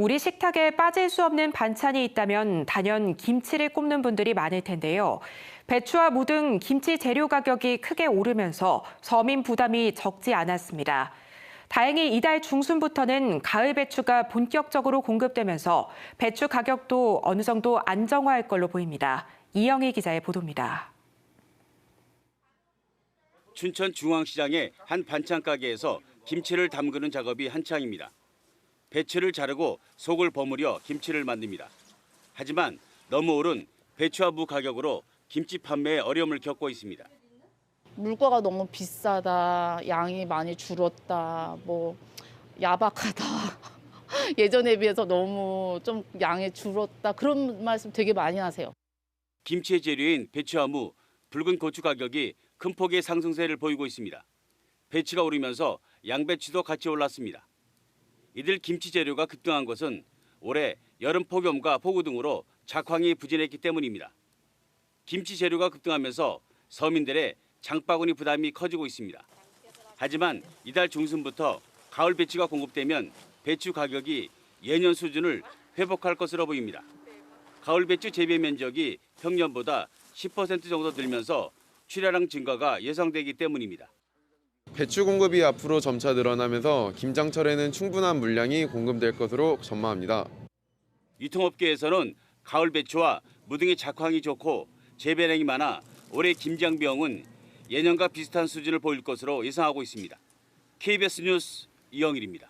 우리 식탁에 빠질 수 없는 반찬이 있다면 단연 김치를 꼽는 분들이 많을 텐데요. 배추와 무 등 김치 재료 가격이 크게 오르면서 서민 부담이 적지 않았습니다. 다행히 이달 중순부터는 가을 배추가 본격적으로 공급되면서 배추 가격도 어느 정도 안정화할 걸로 보입니다. 이영희 기자의 보도입니다. 춘천 중앙시장의 한 반찬 가게에서 김치를 담그는 작업이 한창입니다. 배추를 자르고 속을 버무려 김치를 만듭니다. 하지만 너무 오른 배추와 무 가격으로 김치 판매에 어려움을 겪고 있습니다. 물가가 너무 비싸다, 양이 많이 줄었다, 뭐 야박하다. 예전에 비해서 너무 좀 양이 줄었다. 그런 말씀 되게 많이 하세요. 김치의 재료인 배추와 무, 붉은 고추 가격이 큰 폭의 상승세를 보이고 있습니다. 배추가 오르면서 양배추도 같이 올랐습니다. 이들 김치 재료가 급등한 것은 올해 여름 폭염과 폭우 등으로 작황이 부진했기 때문입니다. 김치 재료가 급등하면서 서민들의 장바구니 부담이 커지고 있습니다. 하지만 이달 중순부터 가을 배추가 공급되면 배추 가격이 예년 수준을 회복할 것으로 보입니다. 가을 배추 재배 면적이 평년보다 10% 정도 늘면서 출하량 증가가 예상되기 때문입니다. 배추 공급이 앞으로 점차 늘어나면서 김장철에는 충분한 물량이 공급될 것으로 전망합니다. 유통업계에서는 가을 배추와 무등의 작황이 좋고 재배량이 많아 올해 김장 비용은 예년과 비슷한 수준을 보일 것으로 예상하고 있습니다. KBS 뉴스 이영일입니다.